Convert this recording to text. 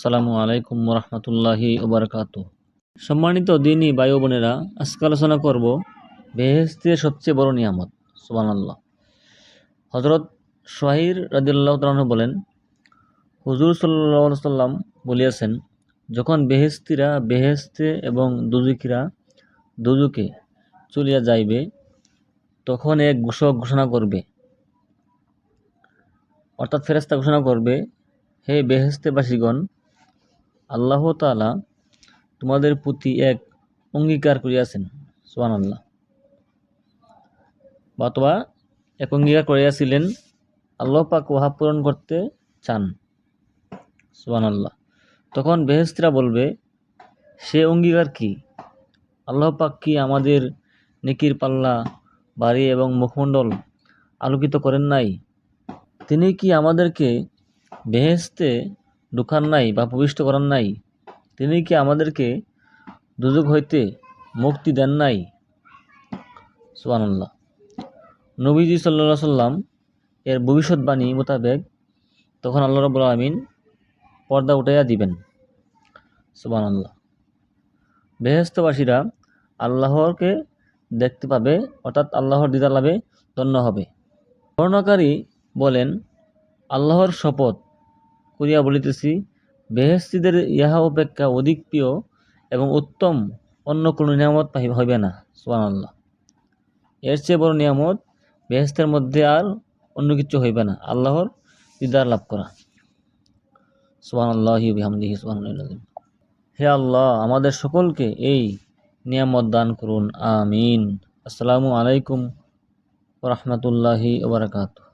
আসসালামু আলাইকুম রহমতুল্লাহি ওবরকাত সম্মানিত দিনই বায়ু বোনেরা, আজকে আলোচনা করব বেহেস্তের সবচেয়ে বড় নিয়ামত সুবান আল্লাহ হজরত শাহির রাদিল্লাহ তালন বলেন, হুজুর সাল্লাহ সাল্লাম বলিয়াছেন, যখন বেহেস্তিরা বেহেস্তে এবং দুজুকিরা দুজুকে চলিয়া যাইবে, তখন এক ঘোষক ঘোষণা করবে। অর্থাৎ ফেরেস্তা ঘোষণা করবে, হে বেহেস্তেবাসীগণ আল্লাহ তালা তোমাদের প্রতি এক অঙ্গীকার করিয়াছেন সোহান আল্লাহ অথবা এক অঙ্গীকার করিয়াছিলেন, আল্লাহ পাক উহা পূরণ করতে চান সোহান আল্লাহ তখন বেহেস্তিরা বলবে, সে অঙ্গীকার কি? আল্লাহ পাক কি আমাদের নেকির পাল্লা, বাড়ি এবং মুখমণ্ডল আলোকিত করেন নাই? তিনি কি আমাদেরকে বেহেস্তে ঢুকান নাই বা প্রবিষ্ট করান নাই, তিনি কি আমাদেরকে দুযোগ হইতে মুক্তি দেন নাই? সুবানাল্লাহ নবীজি সাল্লা সাল্লাম এর ভবিষ্যৎবাণী মোতাবেক তখন আল্লাহ রব আমিন পর্দা উঠাইয়া দিবেন। সুবান আল্লাহ বেহেস্তবাসীরা আল্লাহরকে দেখতে পাবে, অর্থাৎ আল্লাহর দিদার লাভে ধন্য হবে। বর্ণকারী বলেন, আল্লাহর শপথ করিয়া বলিতেছি বেহেস্তিদের ইহা অপেক্ষা অধিক প্রিয় এবং উত্তম, অন্য কোনো নিয়ামত হইবে না। সোহান আল্লাহ এর চেয়ে বড় নিয়ামত বেহেস্তের মধ্যে আর অন্য কিছু হইবে না। আল্লাহর দিদার লাভ করা। সোহান হে আল্লাহ, আমাদের সকলকে এই নিয়ামত দান করুন। আমিন। আসসালামু আলাইকুম রহমতুল্লাহি ওবরাকাতু